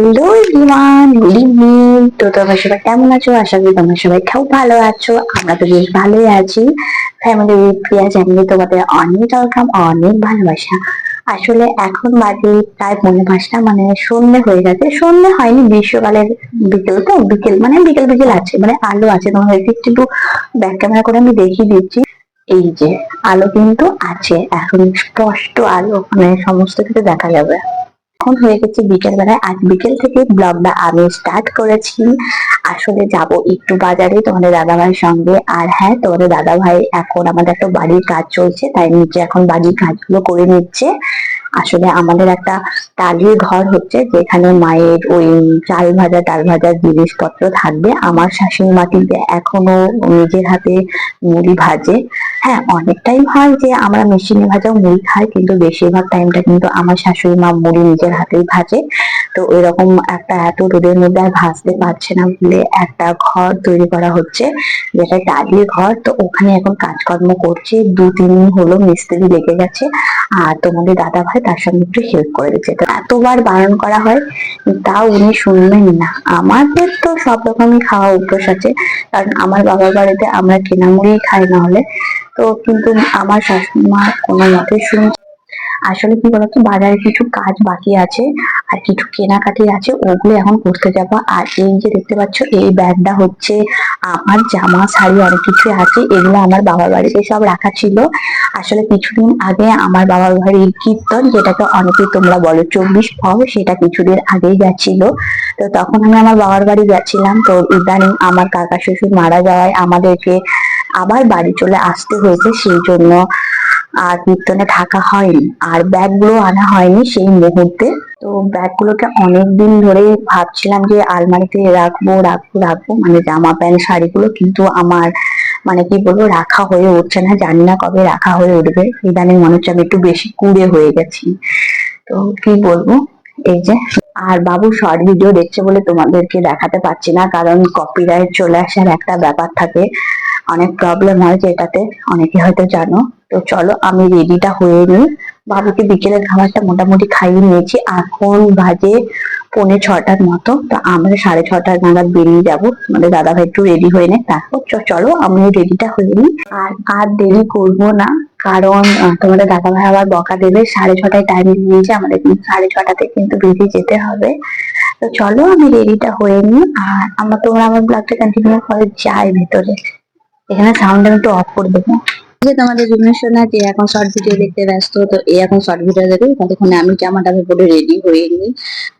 Hello everyone, good evening. তো তোমরা সবাই কেমন আছো? আশা করি তোমরা সবাই খুব ভালো আছো। আমরা তো বেশ ভালোই আছি। ফ্যামিলি উইথ প্রিয়া চ্যানেলে তোমাদের অনেক ওয়েলকাম অনেক ভালোবাসা। আসলে এখন বাজে প্রায় পৌনে পাঁচটা মানে সন্ধ্যে হয়ে গেছে। সন্ধ্যে হয়নি, গ্রীষ্মকালের বিকেল তো, বিকেল মানে বিকেল বিকেল আছে মানে আলো আছে। তোমাদেরকে একটু ব্যাক ক্যামেরা করে আমি দেখিয়ে দিচ্ছি। এই যে, আলো কিন্তু আছে। এখন স্পষ্ট আলো মানে সমস্ত কিছু দেখা যাবে। এখন হয়ে গেছে বিকেল বেলায় আজ বিকেল থেকে ব্লগটা আমি স্টার্ট করেছি। আসলে যাব একটু বাজারে তোমাদের দাদা ভাইয়ের সঙ্গে। আর হ্যাঁ তোমাদের দাদা ভাই এখন আমাদের একটা বাড়ির কাজ চলছে, তাই নিচে এখন বাড়ির কাজগুলো করে নিচ্ছে। আসলে আমাদের একটা টালির ঘর হচ্ছে যেখানে মায়ের ওই চাল ভাজা, ডাল ভাজার জিনিসপত্র থাকবে। আমার শাশুড়ি মা কিন্তু এখনও নিজের হাতে মুড়ি ভাজে। হ্যাঁ অনেক টাইম হয় যে আমরা মেশিনে ভাজাও মুড়ি খাই, কিন্তু বেশিরভাগ টাইমটা কিন্তু আমার শাশুড়ি মা মুড়ি নিজের হাতেই ভাজে। তো এরকম একটা এত রোদের মধ্যে আর ভাজতে পারছে না বলে একটা ঘর তৈরি করা হচ্ছে, যেটা টালির ঘর। তো ওখানে এখন কাজকর্ম করছে দু তিন দিন হলো মিস্ত্রি লেগে গেছে। আর তোমাদের দাদা ভাই তার সঙ্গে একটু হেল্প করে দিচ্ছে। তো এতবার বারণ করা হয়, তাও উনি শুনবেন না। আমাদের তো সব রকমই খাওয়া অভ্যাস আছে, কারণ আমার বাবার বাড়িতে আমরা কেনা মুড়ি খাই না হলে। তো কিন্তু আমার শাশুড়ি মা কোনো মতে শুনছে আসলে কি বলতো, বাজারে কিছু কাজ বাকি আছে আর কিছু কেনাকাটি আছে, ওগুলো এখন করতে যাব। আর এই যে দেখতে পাচ্ছ, এই ব্যাগটা হচ্ছে আমার জামা, শাড়ি অনেক কিছু আছে, এগুলো আমার বাবার বাড়িতে সব রাখা ছিল। আসলে কিছুদিন আগে আমার বাবার বাড়ির কীর্তন, যেটাকে অনেকে তোমরা বলো চব্বিশ ফল সেটা কিছুদিন আগেই গেছিল তো তখন আমি আমার বাবার বাড়ি গেছিলাম তো ইদানিং আমার কাকা শ্বশুর মারা যাওয়ায় আমাদেরকে আবার বাড়ি চলে আসতে হয়েছে, সেই জন্য আর কীর্তনে থাকা হয়নি, আর ব্যাগগুলো আনা হয়নি সেই মুহূর্তে। তো ব্যাগগুলোকে অনেকদিন ধরেই ভাবছিলাম যে আলমারিতে রাখব রাখব রাখব। মানে জামা প্যান্ট, শাড়িগুলো কিন্তু আমার মানে কি বলব, রাখা হয়ে উঠছে না। জানি না কবে রাখা হয়ে উঠবে। ইদানিং মনে হচ্ছে আমি একটু বেশি কুড়ে হয়ে গেছি। তো কি বলব, এই যে। আর বাবু শর্ট ভিডিও দেখছে বলে তোমাদেরকে দেখাতে পারছি না, কারণ কপিরাইট চলে আসার একটা ব্যাপার থাকে। অনেক প্রবলেম হয় যেটাতে অনেকে হয়তো জানো। তো চলো আমি রেডিটা হয়ে নিই। বাবুকে বিকেলের খাবারটা মোটামুটি খাইয়ে নিয়েছি। এখন বাজে পৌনে ছটার মতো। তো আমরা সাড়ে ছটার নাগাদ বেরিয়ে যাব। আমাদের দাদা ভাই একটু রেডি হয়ে নেয় তারপর চলো আমি রেডিটা হয়ে নিই। আর আর দেরি করব না। কারণ তোমাদের দাদা ভাই আবার বকা দেবে। সাড়ে ছটায় টাইম দিয়েছে আমাদের কিন্তু সাড়ে ছটাতে কিন্তু বেরিয়ে যেতে হবে। তো চলো আমি রেডিটা হয়ে নিই। আর আমরা তোমরা আমার ব্লগটা কন্টিনিউ করে যাই ভেতরে। এখানে সাউন্ড আমি একটু অফ করে দেবো। যে তোমাদের বিমর্শন যে এখন শর্ট ভিডিও দেখতে ব্যস্ত, তো এই এখন শর্ট ভিডিও দেখে, ততক্ষণে আমি জামাটা পরে রেডি হয়ে নিই,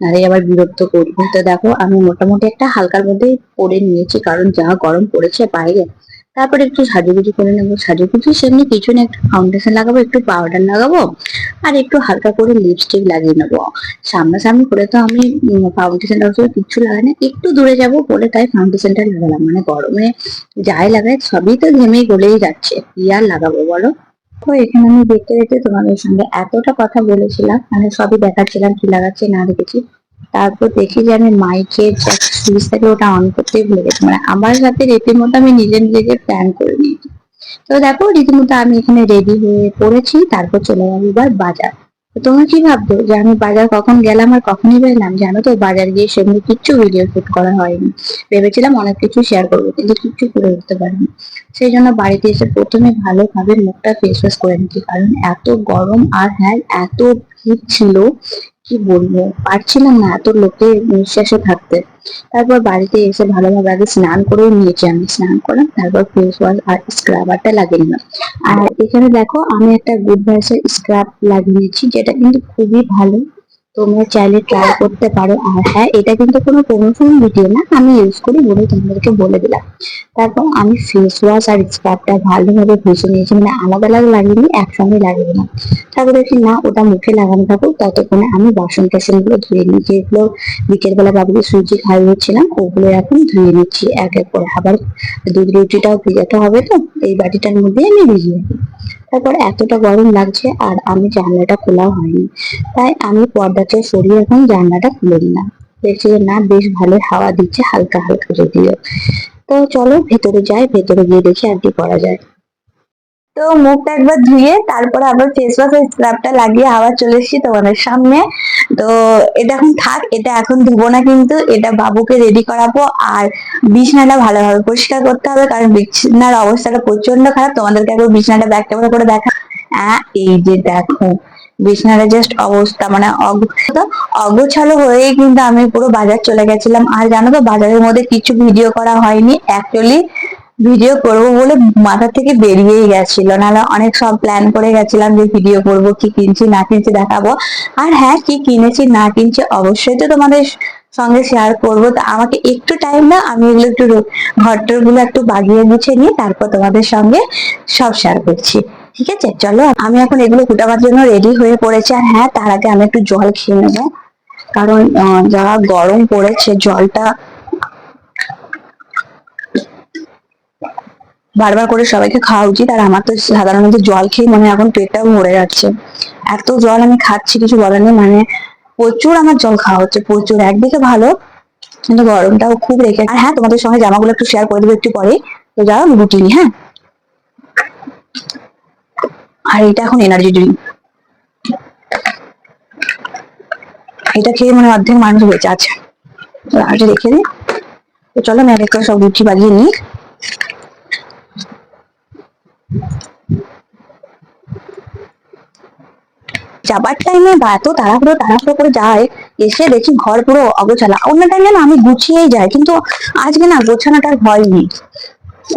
নাহলে আবার বিরক্ত করব। তো দেখো, আমি মোটামুটি একটা হালকার মধ্যে পরে নিয়েছি, কারণ যা গরম পড়েছে বাইরে তারপরে একটু সাজুগুজু করে নেব। সাজুগুজু সেমনি কিছু না একটু ফাউন্ডেশন লাগাবো, একটু পাউডার লাগাবো, আর একটু হালকা করে লিপস্টিক লাগিয়ে নেব। সামনাসামনি করে তো আমি ফাউন্ডেশন কিচ্ছু লাগাই না। একটু দূরে যাব বলে তাই ফাউন্ডেশনটা লাগালাম। মানে গরমে যাই লাগাই, সবই তো ঘেমে গলেই যাচ্ছে। কি আর লাগাবো বলো? তো এখানে আমি দেখতে দেখতে তোমাদের সঙ্গে এতটা কথা বলেছিলাম। মানে সবই দেখাচ্ছিলাম কি লাগাচ্ছে না দেখেছি। তারপর দেখি যে আমি মাইকের সুইচ থাকে ওটা অন করতেই ভুলে গেছি। মানে আমার সাথে রীতিমতো আমি নিজে নিজেকে প্ল্যান করে নিয়েছি। তো দেখো, রীতিমতো আমি এখানে রেডি হয়ে পড়েছি, তারপর চলে যাব এবার বাজার। তোমরা কি ভাবছ যে আমি বাজার কখন গেলাম আর কখনই বেরলাম? জানো তো, বাজার গিয়ে সেমনি কিচ্ছু ভিডিও শুট করা হয়নি। ভেবেছিলাম অনেক কিছু শেয়ার করব, কিন্তু কিচ্ছু করে উঠতে পারিনি। সেই জন্য বাড়িতে এসে প্রথমে ভালোভাবে মুখটা ফেস ওয়াশ করে নিচ্ছি কারণ এত গরম আর হ্যাঁ এত ভিড় ছিল কি বলব? পারছিলাম না এত লোকে নিঃশ্বাসে থাকতে। তারপর বাড়িতে এসে ভালোভাবে আগে স্নান করে নিয়েছি আমি। স্নান করলাম তারপর ফেস ওয়াশ আর স্ক্রাবারটা লাগিয়ে নিলাম। আর এখানে দেখো, আমি একটা গুড ভাইসের স্ক্রাব লাগিয়ে নিয়েছি, যেটা কিন্তু খুবই ভালো তোমরা চাইলে ট্রাই করতে পারো। আর হ্যাঁ এটা কিন্তু কোনো প্রমোশন ভিডিও না, আমি ইউজ করি বলে তোমাদেরকে বলে দিলাম। তারপর আমি ফেস ওয়াশ আর স্ক্রাবটা ভালোভাবে ঘষে নিয়েছি। মানে আলাদা আলাদা লাগিয়ে একসঙ্গে লাগিয়ে দিলাম তারপর দেখি না ওটা মুখে লাগানো থাকুক, ততক্ষণে আমি বাসন টাসনগুলো ধুয়ে নিই। যেগুলো বিকেল বেলা বাবুকে সুজি খাইয়েছিলাম ওগুলো এখন ধুয়ে নিচ্ছি। এক এক করে। আবার দুধ রুটিটাও ভিজাতে হবে তো, এই বাটিটার মধ্যে আমি ভিজিয়ে তারপর এতটা গরম লাগছে আর আমি জানলাটা খোলা হয়নি। তাই আমি পর্দাটা সরিয়ে এখন জানলাটা খুলে নিলাম দেখছি যে না, বেশ ভালো হাওয়া দিচ্ছে, হালকা হালকা যদিও। তো চলো ভেতরে যাই, ভেতরে গিয়ে দেখি আর কি করা যায়। তো মুখটা একবার ধুয়ে তারপরে আবার ফেস ওয়াশ স্ক্রাবটা লাগিয়ে আবার চলে এসেছি তোমাদের সামনে। তো এটা এখন থাক, এটা এখন ধুবো না কিন্তু, এটা বাবুকে রেডি করাবো আর বিছনাটা ভালোভাবে পরিষ্কার করতে হবে কারণ বিছনার অবস্থাটা প্রচণ্ড খারাপ। তোমাদেরকে একবার বিছনাটা ব্যাক ক্যামেরা করে দেখা হ্যাঁ এই যে দেখো, বিছনাটা জাস্ট অবস্থা মানে অগোছালো হয়েই কিন্তু আমি পুরো বাজার চলে গেছিলাম। আর জানো তো বাজারের মধ্যে কিছু ভিডিও করা হয়নি অ্যাকচুয়ালি ভিডিও করব বলে মাথা থেকে বেরিয়েই গেছিল। নাহলে অনেক সব প্ল্যান করে গেছিলাম যে ভিডিও করব, কি কিনছি, না কিনছি দেখাবো। আর হ্যাঁ কি কিনেছি, না কিনছি অবশ্যই তো তোমাদের সঙ্গে শেয়ার করব। তো আমাকে একটু টাইম না আমি এগুলো একটু ঘরটরগুলো একটু বাগিয়ে গুছিয়ে নিয়ে তারপর তোমাদের সঙ্গে সব শেয়ার করছি। ঠিক আছে? চলো, আমি এখন এগুলো কুটাবার জন্য রেডি হয়ে পড়েছি। আর হ্যাঁ তার আগে আমি একটু জল খেয়ে নেব। কারণ যা গরম পড়েছে, জলটা বারবার করে সবাইকে খাওয়া উচিত। আর আমার তো সাধারণত জল খেয়ে মানে এখন পেটটা ভরে যাচ্ছে। এত জল আমি খাচ্ছি, কিছু বলার নেই। মানে প্রচুর আমার জল খাওয়া হচ্ছে, প্রচুর। একদিকে ভালো, কিন্তু গরমটাও খুব রেখে আর হ্যাঁ তোমাদের সঙ্গে জামাগুলো একটু শেয়ার করে দেবো একটু পরে তো যাও, আমি গুটি হ্যাঁ? আর এটা এখন এনার্জি ড্রিঙ্ক এটা খেয়ে মানে অর্ধেক মানুষ বেঁচে আছে। আর রেখে দিই তো চলো আমি আগে সব রুটি বাগিয়ে নিই। যাবার টাইমে বা এত তাড়াহুড়ো তাড়াহুড়ো করে যায়, এসে দেখি ঘর পুরো অগোছালা। অন্য টাইমে না আমি গুছিয়েই যাই, কিন্তু আজকে না গোছানোটার ভয় নেই।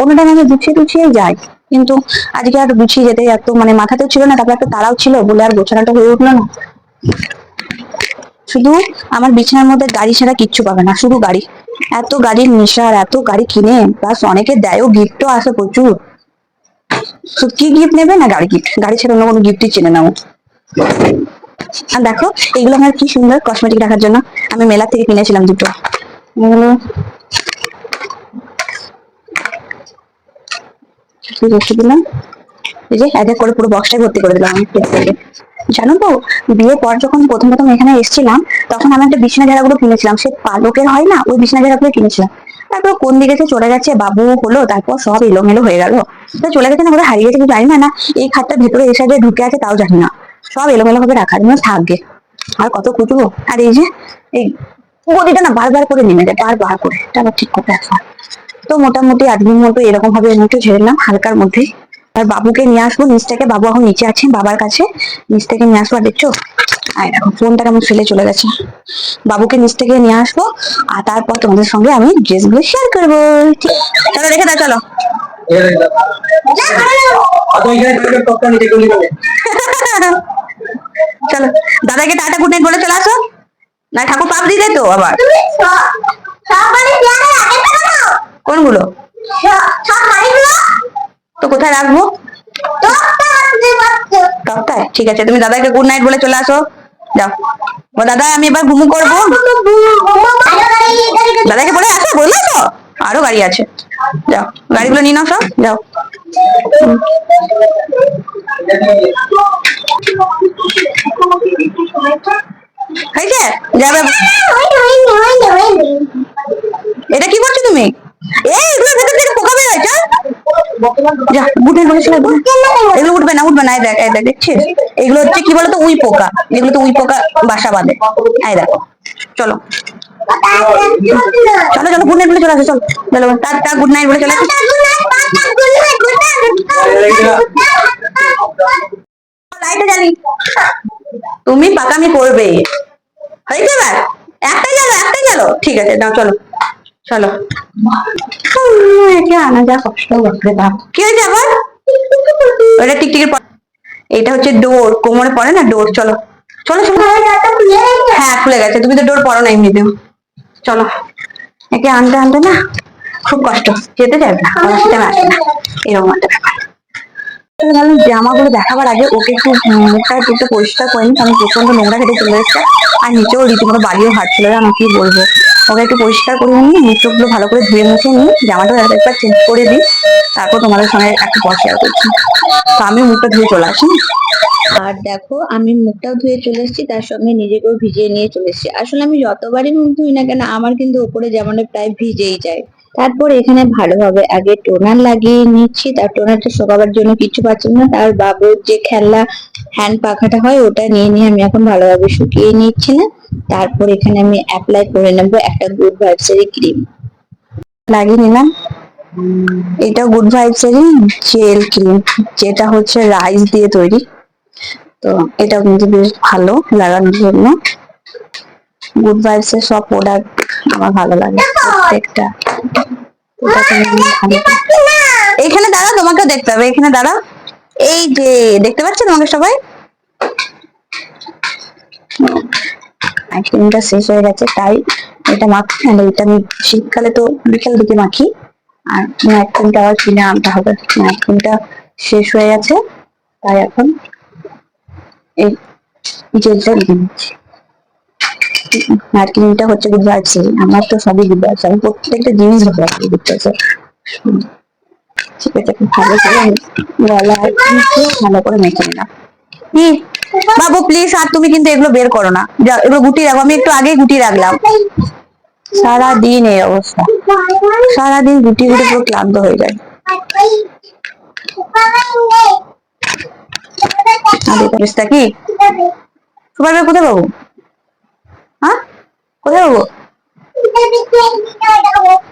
অন্য টাইমে আমি গুছিয়ে গুছিয়েই যাই, কিন্তু আজকে আর গুছিয়ে যেতে এত মানে মাথাতেও ছিল না, তারপর একটা তাড়াও ছিল, বলে আর গোছানোটা হয়ে উঠল না। শুধু আমার বিছানার মধ্যে গাড়ি ছাড়া কিচ্ছু পাবে না, শুধু গাড়ি। এত গাড়ির নেশা আর এত গাড়ি কিনে প্লাস অনেকে দেয়ও গিফটও আসে প্রচুর। তো কি গিফট নেবে না গাড়ি গিফট গাড়ি ছেড়ে অন্য কোনো গিফটই চেনে নাও। আর দেখো, এগুলো আমার কি সুন্দর কসমেটিক রাখার জন্য। আমি মেলা থেকে কিনেছিলাম দুটো। এগুলো দিলাম এই যে এক এক করে পুরো বক্সটাই ভর্তি করে দিলাম আমি জানো তো, বিয়ের পর যখন প্রথম প্রথম এখানে এসেছিলাম, তখন আমি একটা বিছনা ঝাড়াগুলো কিনেছিলাম। সে পালকের হয় না, ওই বিছনা ঝাড়াগুলো কিনেছিলাম। তারপর কোন দিকে যে চলে গেছে, বাবু হলো, তারপর সব এলোমেলো হয়ে গেল। চলে গেছে না হারিয়ে গেছে জানি না না এই খাটটার ভেতরে এই সাইডে ঢুকে আছে তাও জানি না। সব এলোমেলো ভাবে রাখা যেন থাকবে আর কত কুটবো আর এই যে, এই গদিটা না বারবার করে নেমে যায়, বারবার করে। এটা আবার ঠিক আসা তো মোটামুটি আধদিন মতো এরকম ভাবে আমি একটু ঝেড়ে নিলাম, হালকার মধ্যে আর বাবুকে নিয়ে আসব নিচ থেকে বাবু এখন নিচে আছে বাবার কাছে। নিচ থেকে নিয়ে আসব আর দেখছ? আর দেখো ফোনটা কেমন ফেলে চলে গেছে। বাবুকে নিচ থেকে নিয়ে আসব আর তারপর তোমাদের সঙ্গে আমি ড্রেসগুলো শেয়ার করব। চলো রেখে দাও চলো। চলো দাদাকে টাটা গুড নাইট বলে চলে আসো। না ঠাকুর পাপ দিলে তো আবার। কোনগুলো? তো কোথায় রাখব? ঠিক আছে, তুমি দাদাকে গুড নাইট বলে চলে আসো। যাও। ও দাদা, আমি এবার ঘুমু করব। দাদাকে বলে আসো, বলল তো? আরও গাড়ি আছে। যাও, গাড়িগুলো নিয়ে নাও সব। যাও। এটা কি করছ তুমি এই এগুলোর ভেতর থেকে পোকা বের হয়েছে যা এগুলো উঠবে না উঠবে না এই দেখ এই দেখ দেখছিস? এগুলো হচ্ছে কি বলতো উই পোকা। এগুলো তো উই পোকা বাসা বাঁধে। এই দেখো চলো। চলো চলো গুড নাইট বলে চলে আসো চলো। চলো টাটা গুড নাইট বলে চলে আসো। লাইটে জ্বালি। তুমি পাকামি করবে। এবার একটাই গেল একটাই গেল ঠিক আছে নাও চলো চলো। একে আনা যা কষ্ট বাপ কি হয়েছে আবার টিকটিকের এটা হচ্ছে ডোর, কোমরে পড়ে না, ডোর, চলো। চলো চলো হ্যাঁ খুলে গেছে তুমি তো ডোর পড়ো না এমনিতেও চলো একে আনতে আনতে না, খুব কষ্ট। যেতে যাবে না না। এরকম একটা ব্যাপার। তো ভাবলাম জামাগুলো দেখাবার আগে ওকে একটু মুখটা একটু পরিষ্কার করে নিই আমি প্রচণ্ড নোংরা খেতে চলে এসেছে। আর নিচেও রীতিমতো বাড়িও হাঁটছিল, আমি কি বলব? ওকে একটু পরিষ্কার করে নিই মুখগুলো ভালো করে ধুয়ে মুছে নিই জামাটা একবার চেঞ্জ করে দিই, তারপর তোমাদের সঙ্গে একটা শেয়ার করছি। তো আমি মুখটা ধুয়ে চলে আসি। আর দেখো, আমি মুখটাও ধুয়ে চলে এসেছি, তার সঙ্গে নিজেকেও ভিজিয়ে নিয়ে চলে এসেছি। আসলে আমি যতবারই মুখ ধুই না কেন, আমার কিন্তু ওপরে যেমন প্রায় ভিজেই যায়। তারপর এখানে ভালোভাবে আগে টোনার লাগিয়ে নিচ্ছি। তার টোনারটা শোকাবার জন্য কিছু পাচ্ছি না। তার বাবুর যে খেলনা, হ্যান্ড পাখাটা হয়, ওটা নিয়ে নিয়ে আমি এখন ভালোভাবে শুকিয়ে নিচ্ছি না তারপর এখানে আমি অ্যাপ্লাই করে নেব একটা গুড ভাইবসেরই ক্রিম লাগিয়ে নিলাম। এটা গুড ভাইবসেরই জেল ক্রিম যেটা হচ্ছে রাইস দিয়ে তৈরি। তো এটা কিন্তু বেশ ভালো লাগানোর জন্য। গুড ভাইবস এর সব প্রোডাক্ট আমার ভালো লাগে। প্রত্যেকটা। এইখানে দাঁড়া তোমাকে দেখতে হবে, এখানে দাঁড়া। এই যে, দেখতে পাচ্ছ তোমাকে সবাই? আইসক্রিমটা শেষ হয়ে গেছে, তাই এটা মাখি আর এটা আমি শীতকালে তো বিকেল দিকে মাখি। আর আইসক্রিমটা আবার কিনে আনতে হবে আইসক্রিমটা শেষ হয়ে গেছে। তাই এখন এই জেলটা নিয়ে নিচ্ছি নারকেলটা হচ্ছে আমার তো সবই আমি প্রত্যেকটা জিনিস ঠিক আছে ভালো করে মুখে ভালো করে মেখে বাবু প্লিজ আর তুমি কিন্তু এগুলো বের করো না। এগুলো গুটিয়ে রাখো, আমি একটু আগে গুটিয়ে রাখলাম। সারাদিন এই অবস্থা। সারাদিন গুটিয়ে গুটিয়ে পুরো ক্লান্ত হয়ে যায়। কি? সুপার কোথায় পাবো হ্যাঁ? কোথায় পাবো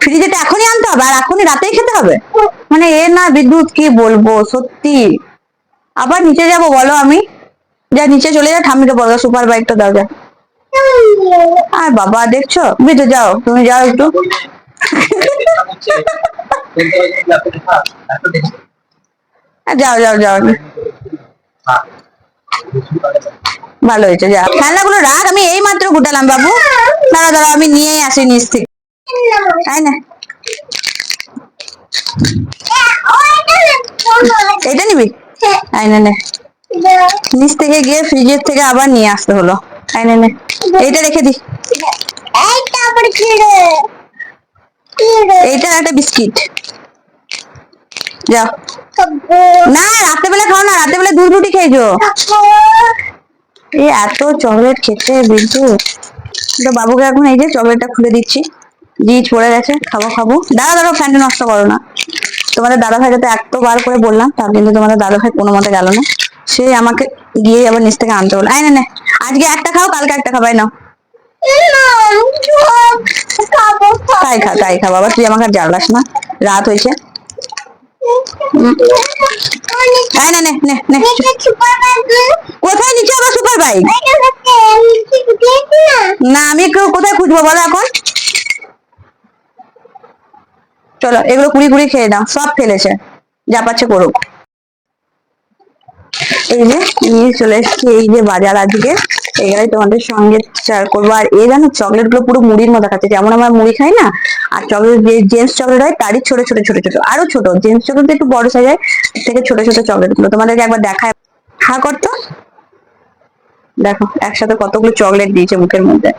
ফ্রিজেটা এখনই আনতে হবে, আর এখনই রাতেই খেতে হবে? মানে এ না বিদ্যুৎ, কি বলব, সত্যি। আবার নিচে যাব, বলো আমি। যা, নিচে চলে যা, ঠাম্মিকে বলো, সুপার বাইকটা দাও, যা। আর বাবা, দেখছ? বিদ্যুৎ যাও, তুমি যাও একটু। আর যাও যাও যাও। ভালো হয়েছে, যা খেলনাগুলো রাখ, আমি এই মাত্র গুটালাম বাবু। দাঁড়া দাঁড়া, আমি নিয়েই আসি নিচ থেকে। তাই না? এটা নিবি? তাই না নিচ থেকে গিয়ে ফ্রিজের থেকে আবার নিয়ে আসতে হলো। তাই না এইটা রেখে দি। এইটা একটা বিস্কিট। যাও। না, রাত্রেবেলা খাও না, রাত্রেবেলা দুধ রুটি খেয়েছো। এই এত চকলেট খেতে বিদ্যু তো বাবুকে এখন এই যে চকলেটটা খুলে দিচ্ছি। জিজ পড়ে গেছে, খাব খাব। দাদা দাদা ফ্যানটা নষ্ট করো না। তোমাদের দাদা ভাই যাতে এতবার করে বললাম, তার কিন্তু তোমাদের দাদা ভাই কোনো মতে গেল না। সে আমাকে গিয়ে আবার নিচ থেকে আনতে হলো আয় না আজকে একটা খাও, কালকে একটা খাবাই নাও। তাই খা তাই খা, বাবা, তুই আমাকে জ্বালাস না। রাত হয়েছে। তাই না, নে নে নে বাইক না, আমি কোথায় খুঁজবো বলো এখন? চলো, এগুলো কুড়ি কুড়ি খেয়ে দাও সব ফেলেছে, যা পাচ্ছে করুক। এই যে, নিয়ে চলে এসেছি, এই যে বাজার আজকে এগুলাই তোমাদের সঙ্গে শেয়ার করব। আর এই জানো চকলেটগুলো পুরো মুড়ির মতো খাচ্ছে, যেমন আমরা মুড়ি খাই না, আর চকলেট, যে জেন্টস চকলেট হয়, তারই ছোট ছোট ছোট ছোট, আরও ছোট। জেন্টস চকলেট একটু বড় সাইজ হয় থেকে ছোট ছোট চকলেটগুলো তোমাদেরকে একবার দেখায় হা করতো দেখো, একসাথে কতগুলো চকলেট দিয়েছে মুখের মধ্যে।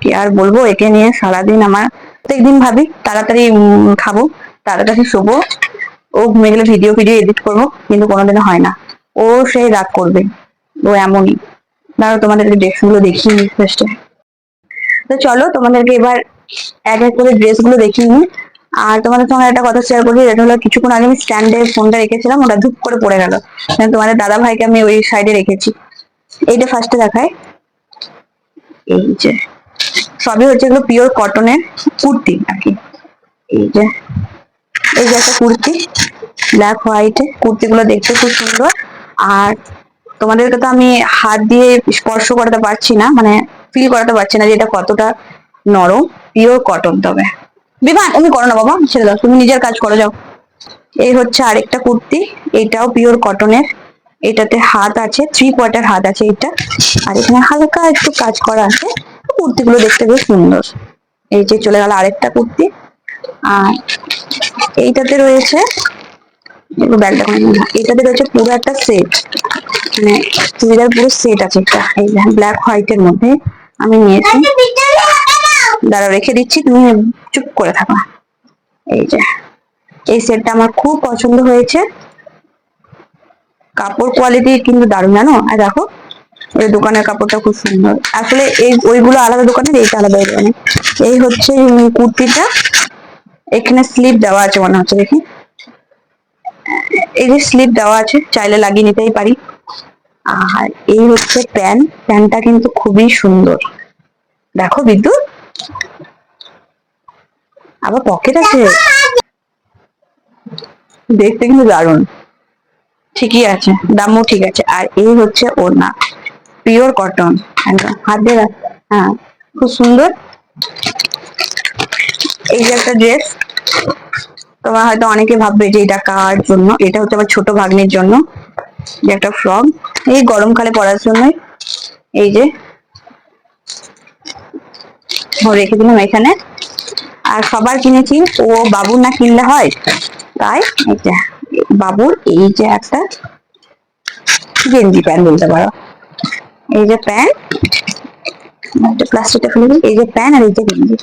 কি আর বলব, একে নিয়ে সারাদিন আমার প্রত্যেকদিন ভাবি, তাড়াতাড়ি খাব, তাড়াতাড়ি শোবো। ও ঘুমে গেলে ভিডিও ভিডিও এডিট করব, কিন্তু কোনোদিনও হয় না। ও সেই রাগ করবে, ও এমনই। দাঁড়ো তোমাদেরকে ড্রেসগুলো দেখিয়ে নিই ফার্স্টে তো চলো, তোমাদেরকে এবার এক এক করে ড্রেসগুলো দেখিয়ে নিই। আর তোমাদের সঙ্গে একটা কথা শেয়ার করি এটা হলো কিছুক্ষণ আগে আমি স্ট্যান্ডে ফোনটা রেখেছিলাম, ওটা ধুপ করে পড়ে গেল। তোমাদের দাদা ভাইকে আমি ওই সাইডে রেখেছি। এইটা ফার্স্টে দেখায়। এই যে, সবই হচ্ছে এগুলো পিওর কটনের কুর্তি আর কি এই যে এই যে একটা কুর্তি ব্ল্যাক হোয়াইটে কুর্তিগুলো দেখতে খুব সুন্দর। আর তোমাদেরকে তো আমি হাত দিয়ে স্পর্শ করাতে পারছি না মানে ফিল করাতে পারছি না যে এটা কতটা নরম পিওর কটন তবে। বিমান, তুমি করো না বাবা, ছেড়ে দাও। তুমি নিজের কাজ করো, যাও। এই হচ্ছে আরেকটা কুর্তি, এটাও পিওর কটনের এটাতে হাত আছে থ্রি কোয়ার্টার হাত আছে এটা। আর এখানে হালকা একটু কাজ করা আছে, কুর্তিগুলো দেখতে বেশ সুন্দর। এই যে চলে গেল আরেকটা কুর্তি। আর এইটাতে রয়েছে এটাতে রয়েছে পুরো একটা সেট মানে চুড়িদার পুরো সেট আছে একটা। ব্ল্যাক হোয়াইটের মধ্যে আমি নিয়েছি। দাঁড়া রেখে দিচ্ছি, তুমি চুপ করে থাকো। এই যে, এই সেটটা আমার খুব পছন্দ হয়েছে। কাপড় কোয়ালিটি কিন্তু দারুণ, জানো? আর দেখো ওই দোকানের কাপড়টা খুব সুন্দর। আসলে এই, ওইগুলো আলাদা দোকানের, এইটা আলাদা দোকানে এই হচ্ছে কুর্তিটা। এখানে স্লিপ দেওয়া আছে মনে হচ্ছে, দেখি। এই যে স্লিপ দেওয়া আছে, চাইলে লাগিয়ে নিতেই পারি। আর এই হচ্ছে প্যান। প্যানটা কিন্তু খুবই সুন্দর। দেখো, বিদ্যুৎ। আবার পকেট আছে। দেখতে কিন্তু দারুণ। ঠিকই আছে, দামও ঠিক আছে। আর এই হচ্ছে ওড়না পিওর কটন হাত দিয়ে হ্যাঁ খুব সুন্দর। এই যে একটা ড্রেস তোমার হয়তো অনেকে ভাববে যে এটা কার জন্য? এটা হচ্ছে আমার ছোট ভাগ্নির জন্য, যে একটা ফ্রক এই গরমকালে পরার জন্য, এই যে রেখে দিলাম এখানে। আর সবার কিনেছি, ও বাবুর না কিনলে হয়? তাই যে। বাবুর, এই যে একটা গেঞ্জি প্যান্ট বলতে পারো। এই যে প্যান্ট প্লাস্টিকটা ফেলে। এই যে প্যান্ট আর এই যে গেঞ্জি।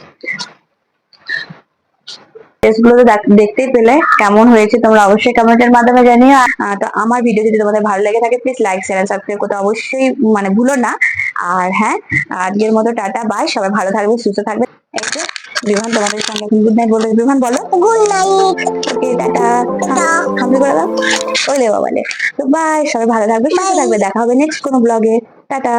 ড্রেসগুলো তো দেখ- দেখতেই পেলে কেমন হয়েছে। তোমরা অবশ্যই কমেন্টের মাধ্যমে জানিও। তো আমার ভিডিও যদি তোমাদের ভালো লেগে থাকে প্লিজ লাইক শেয়ার সাবস্ক্রাইব করতে অবশ্যই মানে ভুলো না। আর হ্যাঁ আজকের মতো টাটা বাই সবাই ভালো থাকবে, সুস্থ থাকবে। এই যে বিমান তোমাদের সঙ্গে গুড নাইট বলে বিমান বলো। Good night. Okay tata. হামলি করে দাও। ওলে বাবা লে তো বাই সবাই ভালো থাকবে সুস্থ থাকবে। দেখা হবে নেক্সট কোনো ব্লগে টাটা।